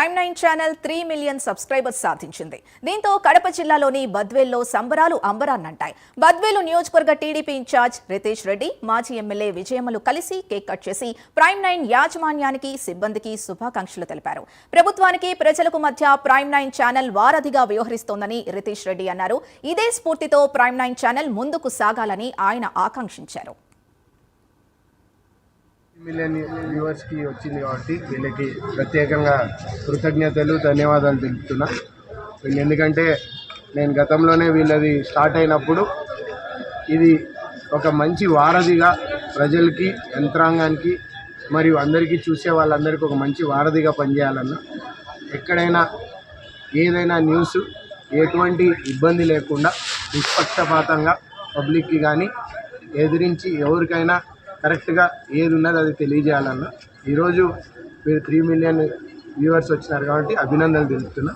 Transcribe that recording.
Prime Nine channel three million subscribers సాధించింది. దీంతో కడప జిల్లాలోని బద్వేల్లో సంబరాలు అంబరాన్నంటాయి. బద్వేలు నియోజకవర్గ టీడీపీ ఇన్ఛార్జ్ రితేష్ రెడ్డి మాజీ ఎమ్మెల్యే విజయమ్మలు కలిసి కేక్ కట్ చేసి ప్రైమ్ నైన్ యాజమాన్యానికి సిబ్బందికి శుభాకాంక్షలు తెలిపారు. ప్రభుత్వానికి ప్రజలకు మధ్య ప్రైమ్ నైన్ ఛానల్ వారధిగా వ్యవహరిస్తోందని రితేష్ రెడ్డి అన్నారు. ఇదే స్ఫూర్తితో ప్రైమ్ నైన్ ఛానల్ ముందుకు సాగాలని ఆయన ఆకాంక్షించారు. మిలియన్ వ్యూవర్స్కి వచ్చింది కాబట్టి వీళ్ళకి ప్రత్యేకంగా కృతజ్ఞతలు ధన్యవాదాలు తెలుపుతున్నా. వీళ్ళు ఎందుకంటే నేను గతంలోనే వీళ్ళది స్టార్ట్ అయినప్పుడు ఇది ఒక మంచి వారధిగా ప్రజలకి యంత్రాంగానికి మరియు అందరికీ చూసే వాళ్ళందరికీ ఒక మంచి వారధిగా పనిచేయాలన్న ఎక్కడైనా ఏదైనా న్యూస్ ఎటువంటి ఇబ్బంది లేకుండా నిష్పక్షపాతంగా పబ్లిక్కి కానీ ఎదిరించి ఎవరికైనా కరెక్ట్గా ఏది ఉన్నది అది తెలియజేయాలన్న. ఈరోజు మీరు త్రీ మిలియన్ వ్యూవర్స్ వచ్చినారు కాబట్టి అభినందనలు తెలుపుతున్నా.